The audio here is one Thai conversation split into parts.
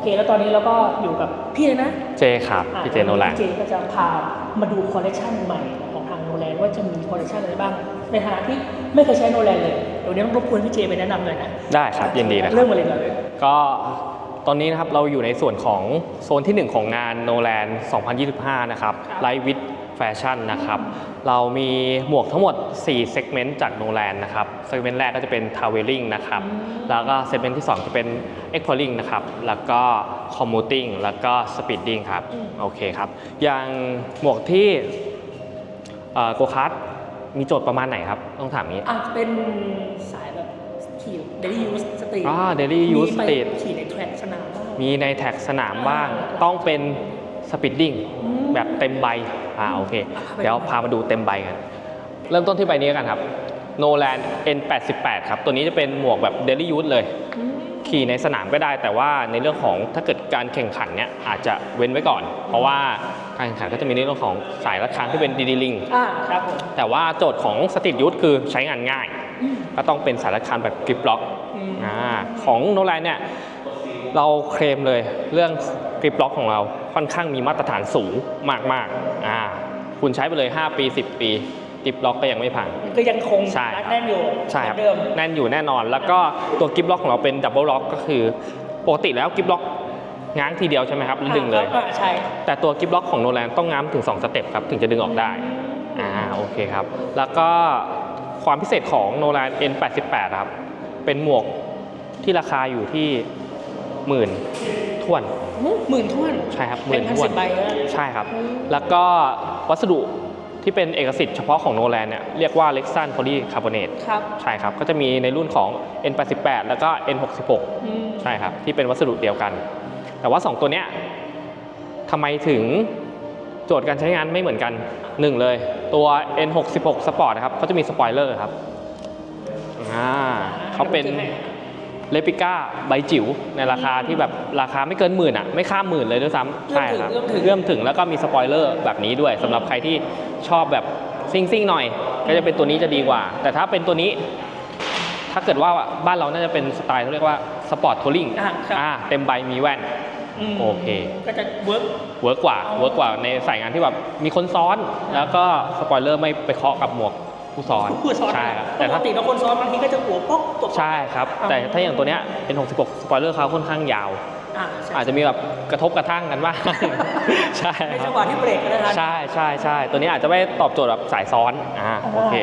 เค แล้วตอนนี้เราก็อยู่กับพี่เลยนะเจครับอะพี่เจโนแลนพี่เจก็จะพามาดูคอลเลคชันใหม่ของทางโนแลนว่าจะมีคอลเลคชันอะไรบ้าง ในฐานะที่ไม่เคยใช้โนแลนเลยเดี๋ยวนี้ต้องรบกวนพี่เจไปแนะนำเลยนะได้ครับยินดีนะคเริ่รับมมาเลยก่อนก็ตอนนี้นะครับเราอยู่ในส่วนของโซนที่ 1 ของงาน n o l a n 2025 นะครับ Live with Fashion นะครับ เรามีหมวกทั้งหมด4 segment จาก n o l a n นะครับ segment แรกก็จะเป็น Traveling นะครับ แล้วก็ segment ที่ 2 จะเป็น Exploring นะครับ แล้วก็ Commuting แล้วก็ Speeding ครับ โอเคครับ อย่างหมวกที่โกคัสมีโจทย์ประมาณไหนครับ ต้องถามนี้อาจจะเป็นสายแบบขี่ daily use street อ่า daily use มีไป street ขี่ในแทร็กสนามบ้างมีในแท็กสนามบ้าง ต้องเป็นสปีดดิ้งอืม แบบเต็มใบอ่าโอเคอะไปเดี๋ยวดูพามาดูเต็มใบกัน เริ่มต้นที่ใบนี้กันครับ Noland N88 ครับ ตัวนี้จะเป็นหมวกแบบ Daily Use เลยอืมขี่ในสนามก็ได้ แต่ว่าในเรื่องของถ้าเกิดการแข่งขันเนี้ยอาจจะเว้นไว้ก่อน เพราะว่าการแข่งขันก็จะมีในเรื่องของสายระฆังที่เป็นดีดีลิงอ่าครับผมแต่ว่าโจทย์ของสตรีทยูทคือใช้งานง่ายอืมก็ต้องเป็นสายระฆังแบบกริปล็อกอืมอ่าของโนแลนเนี่ย เราเคลมเลยเรื่องกริปล็อกของเราค่อนข้างมีมาตรฐานสูงมากๆอ่าคุณใช้ไปเลย 5 ปี 10 ปีกริปล็อกก็ยังไม่พังก็ยังคงใช่ครับแน่นอยู่ใช่ครับเหมือนเดิมแน่นอยู่แน่นอน แล้วก็ตัวกริปล็อกของเราเป็นดับเบิลล็อกก็คือปกติแล้วกริปล็อกง้างทีเดียวใช่ไหมครับแล้วดึงเลยอ่าใช่แต่ตัวกิฟล็อกของโนแลนต้องง้ามถึง 2 สเต็ปครับ ถึงจะดึงออกได้อ่าโอเคครับ แล้วก็ความพิเศษของโนแลน N88 ครับ เป็นหมวกที่ราคาอยู่ที่ หมื่นท่วนหูหมื่นท่วนใช่ครับหเป็มื่นนพันท่วสินบใบแล้วใช่ครับ แล้วก็วัสดุที่เป็นเอกสิทธิ์เฉพาะของโนแลนเนี่ยเรียกว่า Lexan Polycarbonate ครับใช่ครับ ก็จะมีในรุ่นของ N88 แล้วก็ N66 อืมใช่ครับ ที่เป็นวัสดุเดียวกัน แต่ว่า 2 ตัวเนี้ยทำไมถึงโจทย์การใช้งานไม่เหมือนกันหนึ่งเลย ตัว N66 Sport นะครับเขาจะมีสปอยเลอร์ครับอ่าเขาเป็น เลปิก้าใบจิ๋วในราคาที่แบบราคาไม่เกินหมื่นอะไม่ข้ามหมื่นเลยด้วยซ้ำใช่ครับเริ่มถึงเริ่มถึงแล้วก็มีสปอยเลอร์แบบนี้ด้วยสำหรับใครที่ชอบแบบซิ่งซิ่งๆหน่อย ก็จะเป็นตัวนี้จะดีกว่า แต่ถ้าเป็นตัวนี้ ถ้าเกิดว่าบ้านเราน่าจะเป็นสไตล์เขาเรียกว่าสปอร์ตทัวริงอ่าครับอ่าเต็มใบมีแว่นมโอเคก็จะเวิร์กเวิร์กกว่าเวิร์กกว่าในสายงานที่แบบมีคนซ้อน แล้วก็สปอยเลอร์ไม่ไปเคาะกับหมวก ผู้ซ้อนผู้ซ้อนใช่ครับปแต่กถ้าติบางคนซ้อนบางทีก็จะหัวป๊อกตกใช่ครับอ่าแต่ถ้าอย่างตัวเนี้ยเป็น 66 สปอยเลอร์เขาค่อนข้างยาวอ่าใช่อาจจะมีแบบกระทบกระทั่งกันบ้างใช่ในคจัรังบหวะที่เบรกกันนะครับใช่ใช่ใช่ตัวนี้อาจจะไม่ตอบโจทย์แบบสายซ้อนอ่าโอเค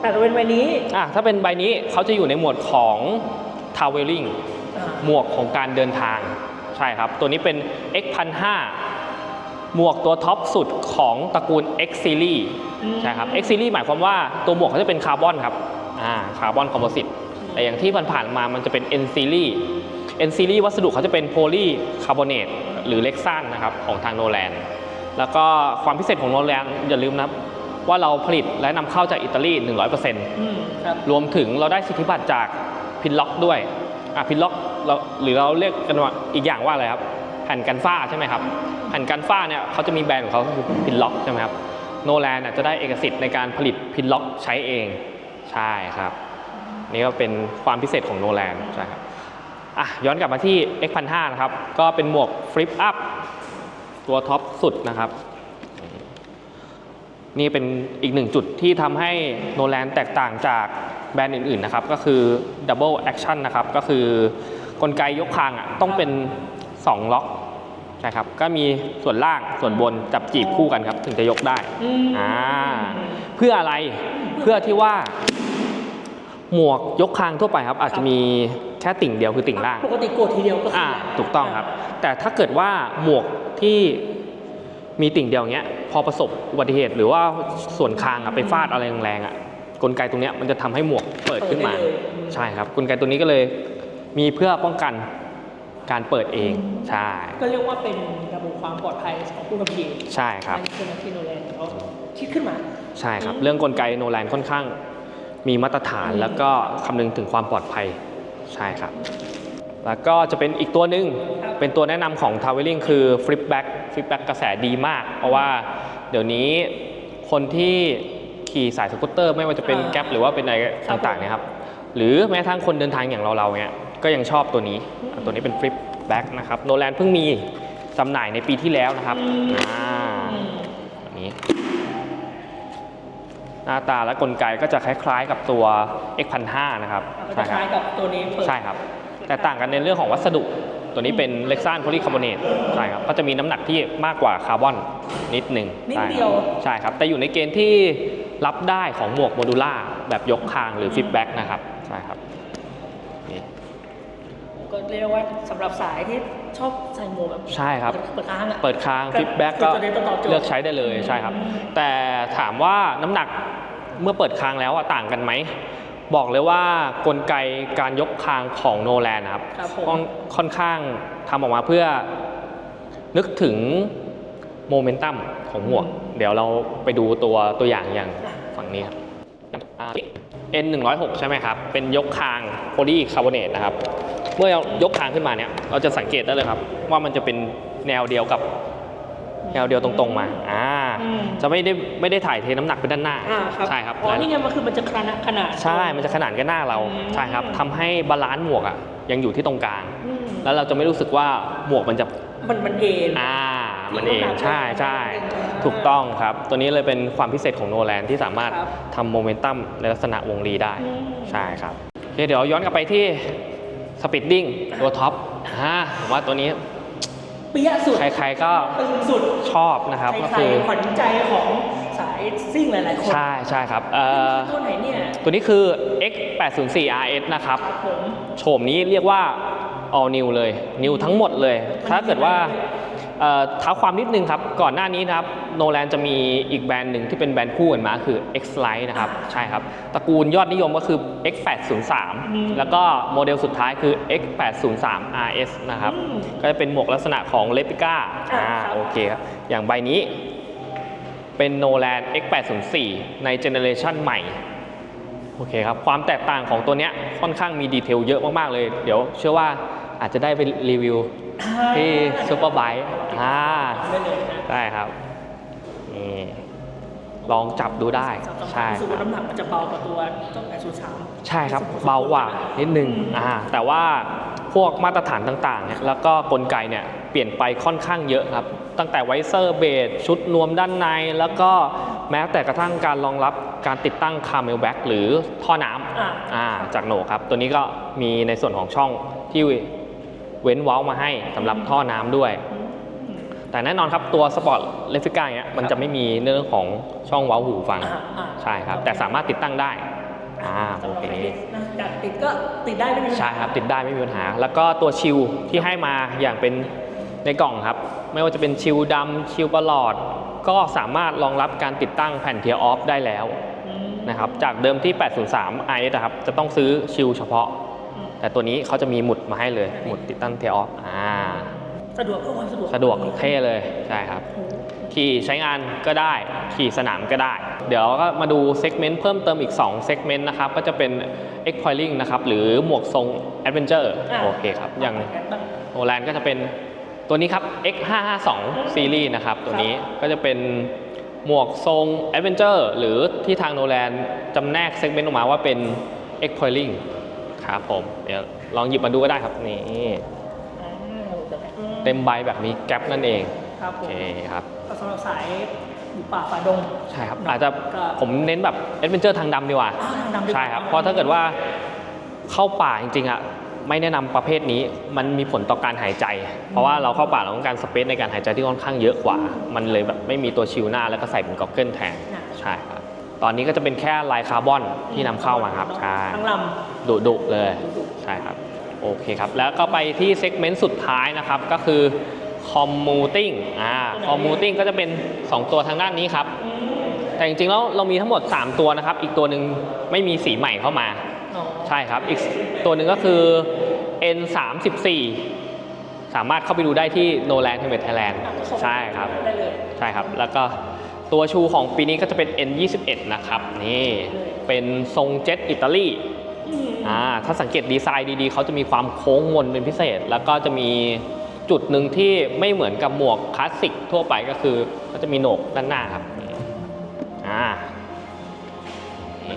แต่ถ้าเป็นใบนี้อะถ้าเป็นใบนี้เขาจะอยู่ในหมวดของ traveling อ่าหมวกของการเดินทางใช่ครับ ตัวนี้เป็น X 1 5 0 0 หมวกตัวท็อปสุดของตระกูล X Series ใช่ครับ X Series หมายความว่าตัวหมวกเขาจะเป็นคาร์บอนครับอ่าคาร์บอนคอมโพสิตแต่อย่างที่ผ่านๆมามันจะเป็น N Series N Series วัสดุเขาจะเป็นโพลีคาร์บอเนตหรือเล็กซันนะครับของทางโนแลนแล้วก็ความพิเศษของโนแลนอย่าลืมนะครับว่าเราผลิตและนำเข้าจากอิตาลี 100%อืมครับรวมถึงเราได้สิทธิบัตรจากพินล็อกด้วยอะพินล็อกเราหรือเราเรียกกันว่าอีกอย่างว่าอะไรครับ แผ่นกันฝ้าใช่ไหมครับแผ่นกันฝ้าเนี่ยเขาจะมีแบรนด์ของเขาคือพินล็อกใช่ไหมครับโนแลนจะได้เอกสิทธิ์ในการผลิตพินล็อกใช้เองใช่ครับนี่ก็เป็นความพิเศษของโนแลนใช่ครับอะย้อนกลับมาที่ X 1 5 0 0นะครับ ก็เป็นหมวกฟลิปอัพตัวท็อปสุดนะครับ นี่เป็นอีกหนึ่งจุดที่ทำให้โนแลนแตกต่างจากแบรนด์อื่นๆนะครับ ก็คือ Double Action นะครับ ก็คือกลไกยกคางอะต้องเป็น 2 ล็อกใช่ครับก็มีส่วนล่างส่วนบนจับจีบคู่กันครับ ถึงจะยกได้อืมอ่าเพื่ออะไรเพื่อที่ว่าหมวกยกคางทั่วไปครับ อาจจะมีแค่ติ่งเดียวคือติ่งล่าง ปกติโกดทีเดียวก็คืออ่าแล้วถูกต้องครับ แต่ถ้าเกิดว่าหมวกที่มีติ่งเดียวอย่างเงี้ยพอประสบอุบัติเหตุ หรือว่าส่วนคางอะไปฟาดอะไรแรงๆอะกลไกตรงเนี้ยมันจะทำให้หมวกเปิดขึ้นมาเปิดได้เลยใช่ครับ กลไกตัวนี้ก็เลยมีเพื่อป้องกัน การเปิดเองใช่ก็เรียกว่าเป็นระบบความปลอดภัยของผู้ขับขี่ใช่ครับในที่ที่โนแลนด์เขาคิดขึ้นมาใช่ครับอืมเรื่องกลไกโนแลนค่อนข้างมีมาตรฐานอืมแล้วก็คำนึงถึงความปลอดภัยใช่ครับ แล้วก็จะเป็นอีกตัวหนึ่งเป็นตัวแนะนำของ t r a v e l i n g คือ Flip Back Flip Back กระแสดีมาก เพราะว่าเดี๋ยวนี้คนที่ขี่สายสกูตเตอร์ ไม่ว่าจะเป็นอ่าแก๊ปหรือว่าเป็นอะไรครับต่างๆเนะครับหรือแม้กระทั่งคนเดินทางอย่างเราๆเนี่ย ก็ยังชอบตัวนี้อะตัวนี้เป็น Flip แบ็กนะครับโนแลนเพิ่งมีจำหน่ายในปีที่แล้วนะครับอืมอ่าอืมแบบนี้ หน้าตาและกลไกก็จะคล้าย ๆ กับตัว X1005 นะครับก็จะคล้ายกับตัวนี้เปิดใช่ครับ แต่ต่างกันในเรื่องของวัสดุตัวนี้เป็นเล็กซานโพลีคาร์บอเนตใช่ครับก็จะมีน้ำหนักที่มากกว่าคาร์บอนนิดหนึ่งนิดใช่เดีคยรัวบใช่ครับ แต่อยู่ในเกณฑ์ที่รับได้ของหมวกโมดูล่าแบบยกคางหรือฟิปแบ็กนะครับใช่ครับนี่ ก็เรียกว่าสำหรับสายที่ชอบใส่หมวกแบบใช่ครับ เปิดค้างอะ เปิดคางก็ฟิปแบ็กก็คือตัวนี้ต้องตอบโจทย์ เลือกใช้ได้เลยใช่ครับ แต่ถามว่าน้ำหนักเมื่อเปิดคางแล้วอะต่างกันไหม บอกเลยว่ากลไกการยกคางของโนแลนนะครับครับผม ค่อนค่อนข้างทำออกมาเพื่อนึกถึงโมเมนตัมของหมวก เดี๋ยวเราไปดูตัวตัวอย่างอย่างฝั่งนี้ครับอ่า N 1 0 6ใช่ไหมครับ เป็นยกคางโพลีคาร์บอเนตนะครับ เมื่อยกคางขึ้นมาเนี่ย เราจะสังเกตได้เลยครับ ว่ามันจะเป็นแนวเดียวกับแนวเดียวตรงๆมาอ่าจะไม่ได้ไม่ได้ถ่ายเทน้ำหนักไปด้านหน้าอ่ครับใช่ครับอ๋อนี่ไงมันคือมันจะขนาดขนาดใช่มันจะขนานกันหน้าเราใช่ครับทำให้บาลานซ์หมวกอะยังอยู่ที่ตรงกลาง แล้วเราจะไม่รู้สึกว่าหมวกมันจะมันมันเองอ่ามันเองน้ำหนักใช่ใช่ถูกต้องครับ ตัวนี้เลยเป็นความพิเศษของโนแลนที่สามารถทำโมเมนตัมในลักษณะวงรีได้ใช่ครับโอเคเดี๋ยวย้อนกลับไปที่ สปีดดิ้งตัวท็อปอ่าผมว่าตัวนี้เปี้ยสุด ใครๆก็ตึงสุดชอบนะครับก็ใครคือๆขวัญใจของสายซิ่งหลายๆคนใช่ใช่ครับเอ่อตัวไหนเนี่ยตัวนี้คือ X804 RS นะครับ ครับผม โฉมนี้เรียกว่า all new เลย new ทั้งหมดเลย ถ้าเกิดว่าเอ่อท้าความนิดนึงครับ ก่อนหน้านี้นะครับ โนแลนจะมีอีกแบรนด์หนึ่งที่เป็นแบรนด์คู่กันมาคือ X Lite นะครับ ใช่ครับ ตระกูลยอดนิยมก็คือ X803 แล้วก็โมเดลสุดท้ายคือ X803 RS นะครับ ก็จะเป็นหมวกลักษณะของเลปิก้าอ่าโอเคครับ อย่างใบนี้เป็นโนแลน X804 ในเจเนเรชันใหม่โอเคครับ ความแตกต่างของตัวเนี้ยค่อนข้างมีดีเทลเยอะมาก ๆ เลย เดี๋ยวเชื่อว่าอาจจะได้ไปรีวิวที่ซูเปอร์ไบค์อ่าได้เลยนะได้ครับ นี่ลองจับดูได้ใช่รู้สึกคว่ารับน้ำหนักมันจะเบากว่าตัวเจ้า803ใช่ครับ เบากว่านิดนึงอ่าแต่ว่าพวกมาตรฐานต่างๆเนี่ยแล้วก็กลไกเนี่ยเปลี่ยนไปค่อนข้างเยอะครับ ตั้งแต่ไวเซอร์เบสชุดนวมด้านใน แล้วก็แม้แต่กระทั่งการรองรับการติดตั้งคาร์เมลแบ็กหรือท่อน้ำอ่าอ่าจากโหนกครับ ตัวนี้ก็มีในส่วนของช่องที่เว้นเว้ามาให้สำหรับท่อน้ำด้วย แต่แน่นอนครับตัวสปอร์ตเลฟิก้าเนี่ยมันจะไม่มีเรื่องของช่องเว้าหูฟังอ่าอ่าใช่ครับ แต่สามารถติดตั้งได้อ่าโอสำหรับเคใครที่นะอยากติดก็ติดได้ไม่มีปัญหาใช่ครับ ติดได้ไม่มีปัญหา แล้วก็ตัวชิลที่ให้มาอย่างเป็นในกล่องครับ ไม่ว่าจะเป็นชิลดำชิลประหลอด ก็สามารถรองรับการติดตั้งแผ่นเทียร์ออฟได้แล้วอืมนะครับจากเดิมที่ 803 IS นะครับจะต้องซื้อชิลเฉพาะอืมแต่ตัวนี้เขาจะมีหมุดมาให้เลยหมุดติดตั้งเทียร์ออฟอ่า สะดวกเพื่อความสะดวกสะดวกเท่เลยใช่ครับโอ้โหขี่ใช้งานก็ได้ ขี่สนามก็ได้ เดี๋ยวก็มาดูเซกเมนต์เพิ่มเติมอีก2เซกเมนต์นะครับ ก็จะเป็น X p o i l i n g นะครับ หรือหมวกทรง Adventure อะโอเคครับ อย่างบ้างโนแลนก็จะเป็นตัวนี้ครับ X552 ซีรีส์นะครับ ตัวนี้ก็จะเป็นหมวกทรง Adventure หรือที่ทางโนแลนจำแนกเซกเมนต์ออกมาว่าเป็น X p o i l i n g ครับผม เดี๋ยวลองหยิบมาดูก็ได้ครับนี่อ่าอืม เต็มใบแบบมีแก๊ปนั่นเองครับโอผมเคครับก็สำหรับสายอยู่ป่าฝ่าดงใช่ครับเนอะอาจจะก็ผมเน้นแบบแอดเวนเจอร์ทางดำดีกว่าอ้าวทางดำดีกว่าใช่ครับเพราะถ้าเกิดว่าเข้าป่าจริงๆอะไม่แนะนำประเภทนี้มันมีผลต่อการหายใจ เพราะว่าเราเข้าป่าเราต้องการสเปซในการหายใจที่ค่อนข้างเยอะกว่า มันเลยแบบไม่มีตัวชิลหน้าแล้วก็ใส่เป็นก็อกเกิลแทนน่ะใช่ครับตอนนี้ก็จะเป็นแค่ลายคาร์บอนที่นำเข้ามาครับใช่ทั้งลดุดุๆเลยำดุใช่ครับ โอเคครับ แล้วก็ไปที่เซกเมนต์สุดท้ายนะครับ ก็คือ commuting อ่า commuting ก็จะเป็น 2 ตัวทางด้านนี้ครับอืมแต่จริงๆแล้วเรามีทั้งหมด 3 ตัวนะครับ อีกตัวหนึ่งไม่มีสีใหม่เข้ามาอ๋อใช่ครับ อีกตัวหนึ่งก็คือ N 3 4สามารถเข้าไปดูได้ที่ Noland Helmet Thailand อะก็เข้าไปใช่ครับได้เลยใช่ครับ แล้วก็ตัวชูของปีนี้ก็จะเป็น N 2 1 นะครับ นี่ เป็นทรงเจ็ตอิตาลี อืมอ่าถ้าสังเกตดีไซน์ดีๆ เขาจะมีความโค้งมนเป็นพิเศษ แล้วก็จะมีจุดหนึ่งที่ไม่เหมือนกับหมวกคลาสสิกทั่วไปก็คือก็จะมีโหนกด้านหน้าครับนี่อ่า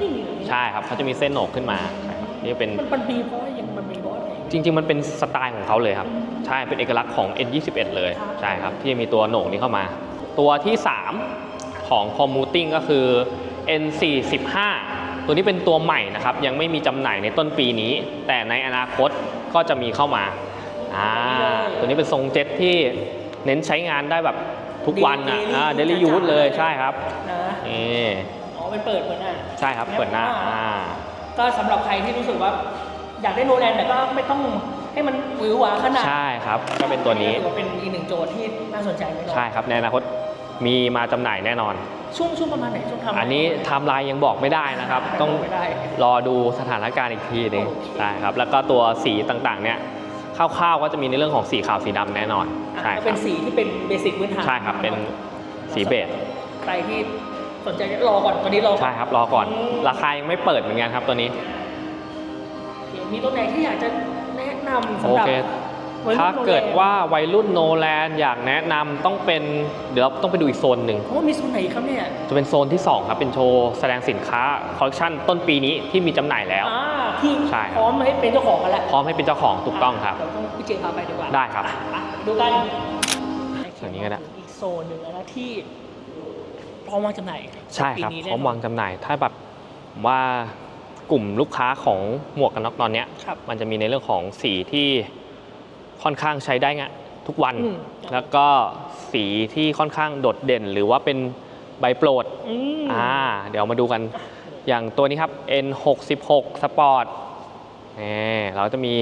นี่ใช่ครับเขาจะมีเส้นโหนกขึ้นมาใช่ครับนี่เป็นมันมันมีเพราะว่ายังมันมีบอสไงจริง ๆ มันเป็นสไตล์ของเขาเลยครับ ใช่เป็นเอกลักษณ์ของ N21 เลยใช่ครับที่มีตัวโหน่งนี้เข้ามา ตัวที่ 3 ของ Commuting ก็คือ N45 ตัวนี้เป็นตัวใหม่นะครับ ยังไม่มีจำหน่ายในต้นปีนี้ แต่ในอนาคตก็จะมีเข้ามาอ่าตัวนี้เป็นทรงเจ็ตที่เน้นใช้งานได้แบบทุกวันอะอ่าเดลี่ยูสเลยใช่ครับนะนี่อ๋อเป็นเปิดเปิดหน้าใช่ครับเปิดหน้าอ่าก็สำหรับใครที่รู้สึกว่าอยากได้โนแลนแต่ก็ไม่ต้องให้มันหวือหวาขนาดใช่ครับก็เป็นตัวนี้ถือว่าเป็นอีกหนึ่งโจทย์ที่น่าสนใจไหมเนาะใช่ครับในอนาคต มีมาจำหน่ายแน่นอน ช่วงช่วงประมาณไหนช่วงทำอันนี้ไทม์ไลน์ยังบอกไม่ได้นะครับ ต้องไม่ได้ รอดูสถานการณ์อีกทีหนึงโอเคใช่ครับ แล้วก็ตัวสีต่างๆ เนี่ยคร่าวๆก็จะมีในเรื่องของสีขาวสีดำแน่นอนอะใช่คเป็รับนสีที่เป็นเบสิกพื้นฐานใช่ครับเป็นสีเบจใครที่สนใจจะรอก่อนตอนนี้รอก่อน ใช่ครับรอก่อน อืม ราคายังไม่เปิดเหมือนกันครับตัวนี้โอเคมีตัวไหนที่อยากจะแนะนำโอสำหรับเค วัยรุ่นถ้าเกิดโนแลนว่าวัยรุ่นโนแลนอยากแนะนำต้องเป็นเดี๋ยวเราต้องไปดูอีกโซนหนึ่งเพราะว่ามีโซนไหนครับเนี่ยจะเป็นโซนที่ 2 ครับ เป็นโชว์แสดงสินค้าคอลเลคชันต้นปีนี้ที่มีจำหน่ายแล้ว อ่าที่ใช่ครับ พร้อมให้เป็นเจ้าของกันแล้วพร้อมให้เป็นเจ้าของถูกต้องครับ เดี๋ยวต้องพี่เจพาไปดีกว่าได้ครับอะอะดูกันอย่างนี้ก็ได้ อีกโซนหนึ่งแล้วนะที่พร้อมวางจำหน่ายใช่ครับปีนี้พร้อมวางจำหน่าย ถ้าแบบผมว่ากลุ่มลูกค้าของหมวกกันน็อกตอนเนี้ย ครับ มันจะมีในเรื่องของสีที่ ค่อนข้างใช้ได้งะทุกวันอืมแล้วก็สีที่ค่อนข้างโดดเด่น หรือว่าเป็นใบโปรดอืมอ่าเดี๋ยวมาดูกันอย่างตัวนี้ครับ N66 Sport นี่เราจะมี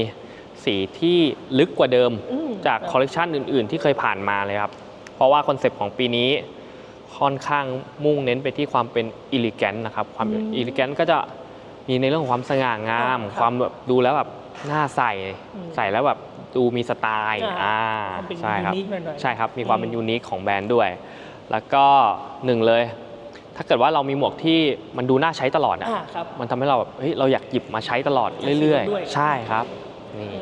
สีที่ลึกกว่าเดิมอืมจากคอลเลกชันอื่น ๆ ที่เคยผ่านมาเลยครับ เพราะว่าคอนเซปต์ของปีนี้ค่อนข้างมุ่งเน้นไปที่ความเป็นอิลิแกนนะครับ ความอืมอิลิแกนก็จะมีในเรื่องของความสง่างามครับความแบบดูแล้วแบบ น่าใส่อืมใส่แล้วแบบดูมีสไตล์อ่าอ่าความเป็นใช่ครับ unique หน่อยๆใช่ครับ มีความเป็นอืม ยูนิคของแบรนด์ด้วย แล้วก็หนึ่งเลย ถ้าเกิดว่าเรามีหมวกที่มันดูน่าใช้ตลอดอะ อ่าครับ มันทำให้เราแบบเฮ้ยเราอยากหยิบมาใช้ตลอดเรื่อยด้วย ๆ ใช่ครับนี่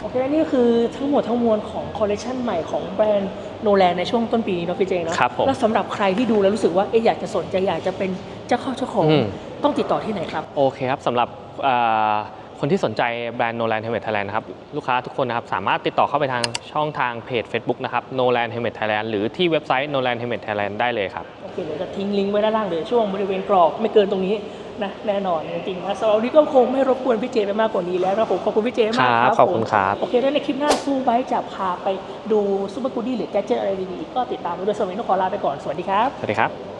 โอเคและนี่คือทั้งหมดทั้งมวลของคอลเลคชันใหม่ของแบรนด์โนแลนในช่วงต้นปีนี้เนาะพี่เจเนาะครับผม แล้วสำหรับใครที่ดูแล้วรู้สึกว่าเอ๊ะอยากจะสนใจอยากจะเป็นเจ้าเข้าเจ้าของอืม ต้องติดต่อที่ไหนครับ โอเคครับสำหรับเอ่อ คนที่สนใจแบรนด์ Nolan Helmet Thailand นะครับลูกค้าทุกคนนะครับสามารถติดต่อเข้าไปทางช่องทางเพจ Facebook นะครับ Nolan Helmet Thailand หรือที่เว็บไซต์ Nolan Helmet Thailand ได้เลยครับ โอเคเดี๋ยวจะทิ้งลิงก์ไว้ด้านล่างเดี๋ยวช่วงบริเวณกรอบไม่เกินตรงนี้นะแน่นอนจริงๆนะสำหรับวันนี้ก็คงไม่รบกวนพี่เจไปมากกว่านี้แล้วนะผมขอบคุณพี่เจมากครับขอบคุณผมครับ โอเคแล้วในคลิปหน้าสู้ไบค์จะพาไปดูซูเปอร์กูดี้หรือแกดเจิตอะไรดีๆก็ติดตามไปด้วยสวัสดีนุขอลาไปก่อนสวัสดีครับ สวัสดีครับ